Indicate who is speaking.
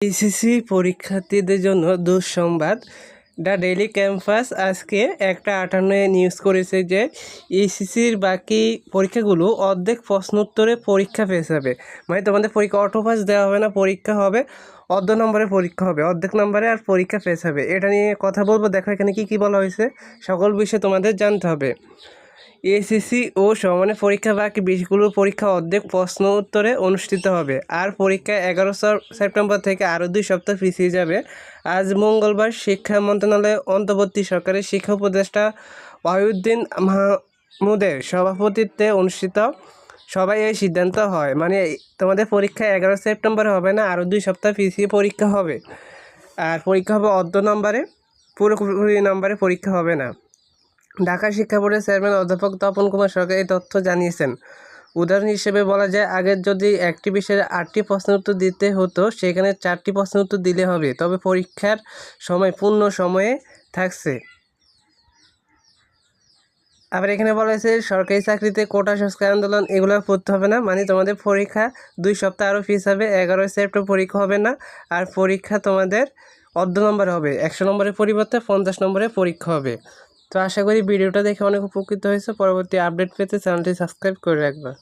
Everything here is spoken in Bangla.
Speaker 1: এইচএসসি পরীক্ষার্থীদের জন্য দুঃসংবাদ। দ্য ডেইলি ক্যাম্পাস আজকে একটা আটান্ন নিউজ করেছে যে এইচএসসির বাকি পরীক্ষাগুলো অর্ধেক প্রশ্ন উত্তরে পরীক্ষা পেয়ে হবে। মানে তোমাদের পরীক্ষা অটো পাস দেওয়া হবে না, পরীক্ষা হবে, অর্ধ নম্বরে পরীক্ষা হবে, অর্ধেক নম্বরে আর পরীক্ষা পেয়ে হবে। এটা নিয়ে কথা বলব। দেখো এখানে কি কি বলা হয়েছে, সকল বিষয়ে তোমাদের জানতে হবে। এসএসসি ও সমানে পরীক্ষা বাকি, বিষয়গুলোর পরীক্ষা অর্ধেক প্রশ্ন উত্তরে অনুষ্ঠিত হবে। আর পরীক্ষা এগারো সেপ্টেম্বর থেকে আরও দুই সপ্তাহ পিছিয়ে যাবে। আজ মঙ্গলবার শিক্ষা মন্ত্রণালয়ের অন্তর্বর্তী সরকারের শিক্ষা উপদেষ্টা ওয়াহিউদ্দিন মাহমুদের সভাপতিত্বে অনুষ্ঠিত সবাই এই সিদ্ধান্ত হয়। মানে তোমাদের পরীক্ষা এগারো সেপ্টেম্বরে হবে না, আরও দুই সপ্তাহ পিছিয়ে পরীক্ষা হবে। আর পরীক্ষা হবে অর্ধ নম্বরে পুরোপুরি নম্বরে পরীক্ষা হবে না। ঢাকা শিক্ষা বোর্ডের চেয়ারম্যান অধ্যাপক তপন কুমার সরকার এই তথ্য জানিয়েছেন। উদাহরণ হিসেবে বলা যায় আগের যদি একটি বিষয়ের আটটি প্রশ্ন উত্তর দিতে হতো, সেখানে চারটি প্রশ্ন উত্তর দিলে হবে। তবে পরীক্ষার সময় পূর্ণ সময়ে থাকছে। আবার এখানে বলা হয়েছে, সরকারি চাকরিতে কোটা, সংস্কার আন্দোলন এগুলো পড়তে হবে না মানে তোমাদের পরীক্ষা দুই সপ্তাহ আরও ফিস হবে এগারোই সেপ্টেম্বর পরীক্ষা হবে না, আর পরীক্ষা তোমাদের অর্ধ নম্বর হবে, একশো নম্বরের পরিবর্তে পঞ্চাশ নম্বরের পরীক্ষা হবে। তো আশা করি ভিডিওটা দেখে অনেক উপকৃত হয়েছে। পরবর্তী আপডেট পেতে চ্যানেলটি সাবস্ক্রাইব করে রাখবা।